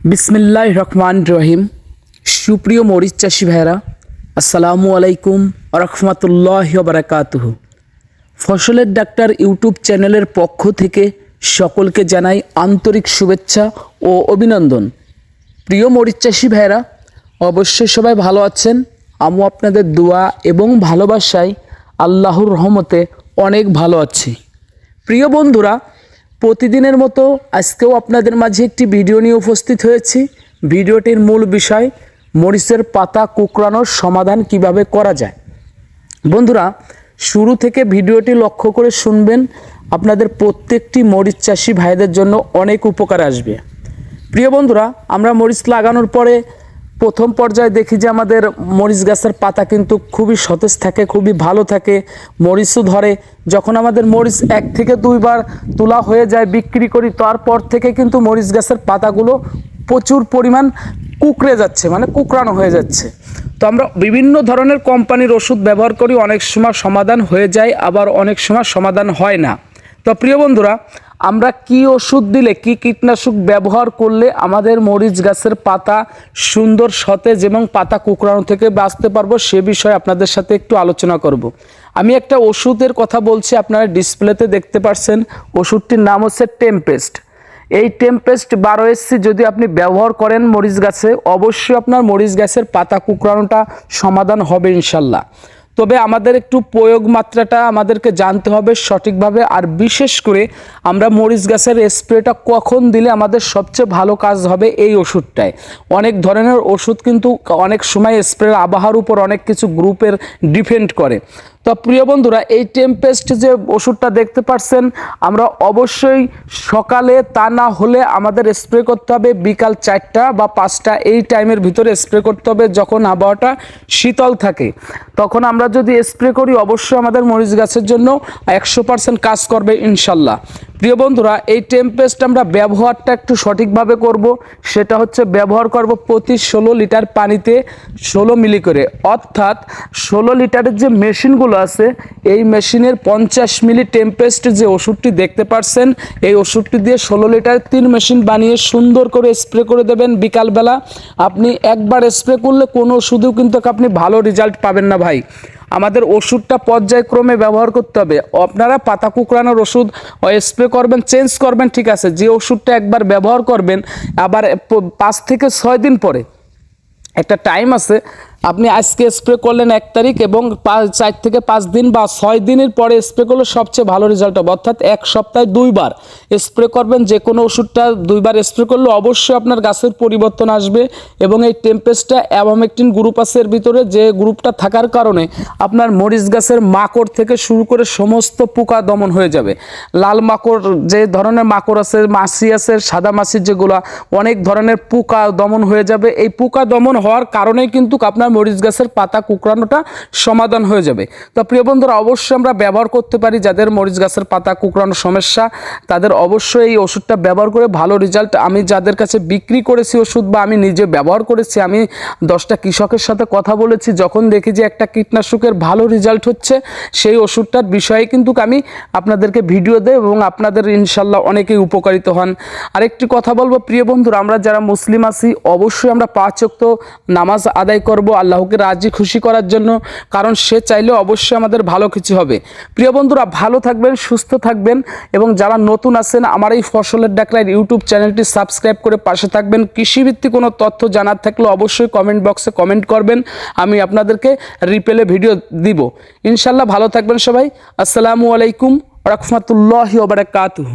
বিসমিল্লাহ রহমান রহিম। সুপ্রিয় মরিচ চাষি ভাইরা আসসালামু আলাইকুম রহমতুল্লাহ বারাকাতুহ। ফসলের ডাক্তার ইউটিউব চ্যানেলের পক্ষ থেকে সকলকে জানাই আন্তরিক শুভেচ্ছা ও অভিনন্দন। প্রিয় মরিচ চাষি ভাইরা অবশ্যই সবাই ভালো আছেন। আমু আপনাদের দোয়া এবং ভালোবাসায় আল্লাহর রহমতে অনেক ভালো আছি। প্রিয় বন্ধুরা প্রতিদিনের মতো আজকেও আপনাদের মাঝে একটি ভিডিও নিয়ে উপস্থিত হয়েছি। ভিডিওটির মূল বিষয়, মরিচের পাতা কুকরানোর সমাধান কীভাবে করা যায়। বন্ধুরা, শুরু থেকে ভিডিওটি লক্ষ্য করে শুনবেন, আপনাদের প্রত্যেকটি মরিচ চাষি ভাইদের জন্য অনেক উপকার আসবে। প্রিয় বন্ধুরা, আমরা মরিচ লাগানোর পরে প্রথম পর্যায়ে দেখি যে আমাদের মরিচ গাছের পাতা কিন্তু খুবই সতেজ থাকে, খুবই ভালো থাকে, মরিচও ধরে। যখন আমাদের মরিচ এক থেকে দুইবার তোলা হয়ে যায় বিক্রি করি, তারপর থেকে কিন্তু মরিচ গাছের পাতাগুলো প্রচুর পরিমাণ কুকড়ে যাচ্ছে মানে কুকরানো হয়ে যাচ্ছে। তো আমরা বিভিন্ন ধরনের কোম্পানির ওষুধ ব্যবহার করি, অনেক সময় সমাধান হয়ে যায়, আবার অনেক সময় সমাধান হয় না। তো প্রিয় বন্ধুরা আমরা কি ওষুধ দিলে, কি কীটনাশক ব্যবহার করলে আমাদের মরিচ গাছের পাতা সুন্দর, সতেজ এবং পাতা কুকড়ানো থেকে বাঁচতে পারব সে বিষয়ে আপনাদের সাথে একটু আলোচনা করব। আমি একটা ওষুধের কথা বলছি, আপনারা ডিসপ্লেতে দেখতে পাচ্ছেন ওষুধটির নাম হচ্ছে টেম্পেস্ট এই টেম্পেস্ট বারো এসসি যদি আপনি ব্যবহার করেন মরিচ গাছে, অবশ্যই আপনার মরিচ গাছের পাতা কুকড়ানোটা সমাধান হবে ইনশাল্লাহ তবে আমাদের একটু প্রয়োগ মাত্রাটা আমাদেরকে জানতে হবে সঠিকভাবে, আর বিশেষ করে আমরা মরিচ গাছের স্প্রেটা কখন দিলে আমাদের সবচেয়ে ভালো কাজ হবে এই ওষুধটায়। অনেক ধরনের ওষুধ কিন্তু অনেক সময় স্প্রের আবহাওয়ার উপর অনেক কিছু গ্রুপের ডিপেন্ড করে। তো প্রিয় বন্ধুরা, এই টেম্পেস্ট যে ওষুধটা দেখতে পাচ্ছেন আমরা অবশ্যই সকালে তা না হলে আমাদের স্প্রে করতে হবে বিকাল চারটা বা পাঁচটা, এই টাইমের ভিতরে স্প্রে করতে হবে যখন আবহাওয়াটা শীতল থাকে। তখন আমরা যদি স্প্রে করি, অবশ্যই আমাদের মরিচ গাছের জন্য একশো পার্সেন্ট কাজ করবে ইনশাল্লাহ। প্রিয় বন্ধুরা, এই টেম্পেস্ট আমরা ব্যবহারটা একটু সঠিকভাবে করব সেটা হচ্ছে ব্যবহার করব প্রতি ষোলো লিটার পানিতে ষোলো মিলি করে। অর্থাৎ ষোলো লিটারের যে মেশিনগুলো আছে, এই মেশিনের পঞ্চাশ মিলি টেম্পেস্ট যে ওষুধটি দেখতে পাচ্ছেন এই ওষুধটি দিয়ে ষোলো লিটার তিন মেশিন বানিয়ে সুন্দর করে স্প্রে করে দেবেন বিকালবেলা। আপনি একবার স্প্রে করলে কোনো ওষুধেও কিন্তু আপনি ভালো রেজাল্ট পাবেন না ভাই। আমাদের ওষুধটা পর্যায়ক্রমে ব্যবহার করতে হবে। আপনারা পাতা কুকড়ানোর ওষুধ স্প্রে করবেন চেঞ্জ করবেন, ঠিক আছে। যে ওষুধটা একবার ব্যবহার করবেন, আবার পাঁচ থেকে ছয় দিন পরে। একটা টাইম আছে আপনি আজকে স্প্রে করলেন এক তারিখ এবং পাঁচ, চার থেকে পাঁচ দিন বা ছয় দিনের পরে স্প্রে করলে সবচেয়ে ভালো রেজাল্ট হবে। অর্থাৎ এক সপ্তাহে দুইবার স্প্রে করবেন, যে কোনো ওষুধটা দুইবার স্প্রে করলে অবশ্যই আপনার গাছের পরিবর্তন আসবে এবং এই টেম্পেস্টটা অ্যাভামেকটিন গ্রুপ আছে এর ভিতরে, যে গ্রুপটা থাকার কারণে আপনার মরিচ গাছের মাকড় থেকে শুরু করে সমস্ত পোকা দমন হয়ে যাবে। লাল মাকড়, যে ধরনের মাকড় আছে, মাছি আছে, সাদা মাছির যেগুলো, অনেক ধরনের পোকা দমন হয়ে যাবে। এই পোকা দমন হওয়ার কারণেই কিন্তু আপনার মরিচ গাছের পাতা কুকড়ানোটা সমাধান হয়ে যাবে। তো প্রিয় বন্ধুরা, অবশ্যই আমরা ব্যবহার করতে পারি যাদের মরিচ গাছের পাতা কুকড়ানোর সমস্যা, তাদের অবশ্যই এই ওষুধটা ব্যবহার করে ভালো রেজাল্ট। আমি যাদের কাছে বিক্রি করেছি ওষুধ বা আমি নিজে ব্যবহার করেছি, আমি দশটা কৃষকের সাথে কথা বলেছি, যখন দেখি যে একটা কীটনাশকের ভালো রেজাল্ট হচ্ছে, সেই ওষুধটার বিষয়ে কিন্তু আমি আপনাদেরকে ভিডিও দেই এবং আপনাদের ইনশাল্লাহ অনেকেই উপকারিত হন। আরেকটি কথা বলব, প্রিয় বন্ধুরা, আমরা যারা মুসলিম আছি, অবশ্যই আমরা পাঁচ ওয়াক্ত নামাজ আদায় করব। আল্লাহকে রাজি, খুশি করার জন্য, কারণ সে চাইলে অবশ্যই আমাদের ভালো কিছু হবে। প্রিয় বন্ধুরা, ভালো থাকবেন, সুস্থ থাকবেন, এবং যারা নতুন আছেন, আমার এই ফসলের ডাকলার ইউটিউব চ্যানেলটি সাবস্ক্রাইব করে পাশে থাকবেন। কৃষিভিত্তিক কোনো তথ্য জানার থাকলে অবশ্যই কমেন্ট বক্সে কমেন্ট করবেন, আমি আপনাদেরকে রিপেলে ভিডিও দিব। ইনশাল্লাহ ভালো থাকবেন সবাই। আসসালামু আলাইকুম রহমতুল্লাহ ওবরাকাতুহু